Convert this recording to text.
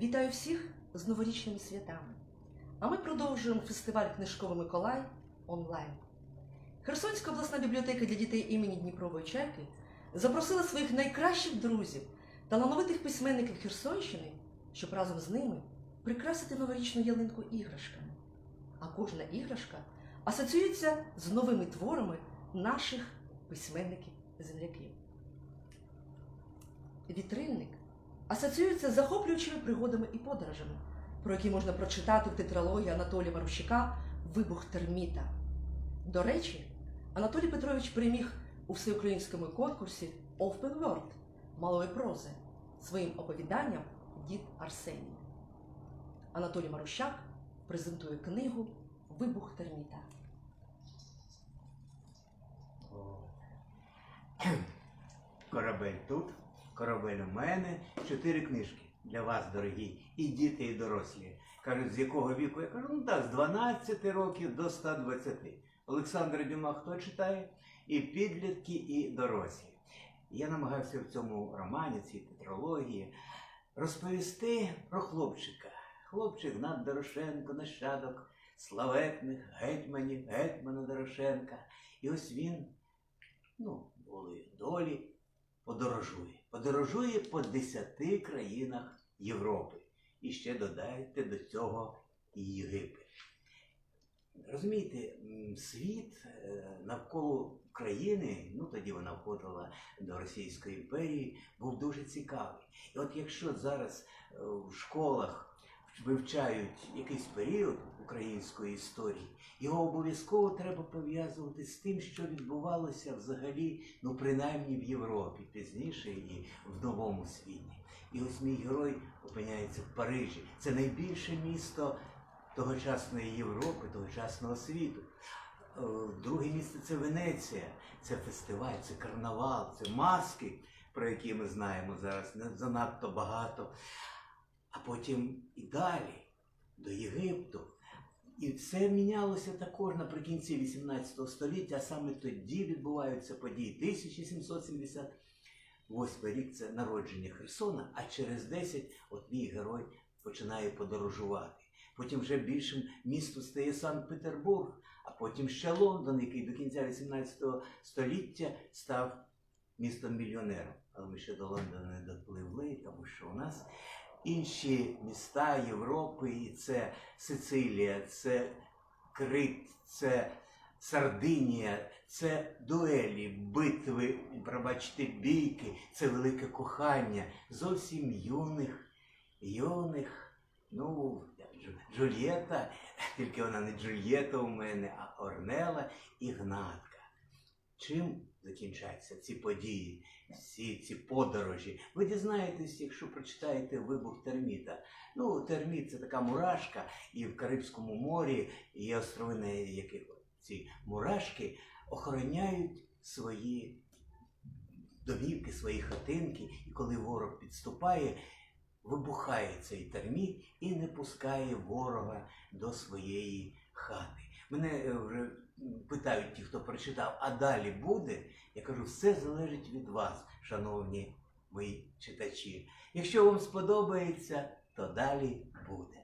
Вітаю всіх з новорічними святами. А ми продовжуємо фестиваль Книжковий Миколай онлайн. Херсонська обласна бібліотека для дітей імені Дніпрової Чайки запросила своїх найкращих друзів, талановитих письменників Херсонщини, щоб разом з ними прикрасити новорічну ялинку іграшками. А кожна іграшка асоціюється з новими творами наших письменників-земляків. Вітрильник асоціюється з захоплюючими пригодами і подорожами, про які можна прочитати в тетралогії Анатолія Марущака Вибух терміта. До речі, Анатолій Петрович переміг у всеукраїнському конкурсі Open World малої прози своїм оповіданням Дід Арсеній. Анатолій Марущак презентує книгу Вибух терміта. Корабель тут, корабель у мене, чотири книжки для вас, дорогі, і діти, і дорослі. Кажуть, з якого віку? Я кажу, ну так, з 12 років до 120. Олександр Дюма хто читає? І підлітки, і дорослі. Я намагався в цьому романі, цій тетралогії, розповісти про хлопчика. Хлопчик Гнат Дорошенко, нащадок славетних гетьманів, гетьмана Дорошенка. І ось він, ну, волею долі, подорожує. Подорожує по 10 країнах Європи. І ще додайте до цього Єгипет. Розумієте, світ е, навколо країни, ну тоді вона входила до Російської імперії, був дуже цікавий. І от якщо зараз е, в школах вивчають якийсь період української історії, його обов'язково треба пов'язувати з тим, що відбувалося взагалі, ну принаймні в Європі, пізніше і в новому світі. І ось мій герой опиняється в Парижі. Це найбільше місто тогочасної Європи, тогочасного світу. Е, Друге місце це Венеція, це фестиваль, це карнавал, це маски, про які ми знаємо зараз не занадто багато. А потім і далі, до Єгипту. І все мінялося також наприкінці 18 століття, а саме тоді відбуваються події 1778 рік це народження Херсона, а через 10 от мій герой починає подорожувати. Потім вже більшим містом стає Санкт-Петербург, а потім ще Лондон, який до кінця 18 століття став містом мільйонером. Але ми ще до Лондона не допливли, тому що у нас інші міста Європи, і це Сицилія, це Крит, це Сардинія, це дуелі, битви, пробачте, бійки, це велике кохання зовсім юних, юних, ну, Джульєта, тільки вона не Джульєта у мене, а Орнела і Гнатка. Чим закінчаться ці події, всі ці подорожі? Ви дізнаєтесь, якщо прочитаєте вибух терміта. Ну, терміт це така мурашка, і в Карибському морі є острови, на яких ці мурашки охороняють свої домівки, свої хатинки, і коли ворог підступає, вибухає цей терміт і не пускає ворога до своєї хати. Мене е, вже питають ті, хто прочитав, а далі буде. Я кажу, все залежить від вас, шановні мої читачі. Якщо вам сподобається, то далі буде.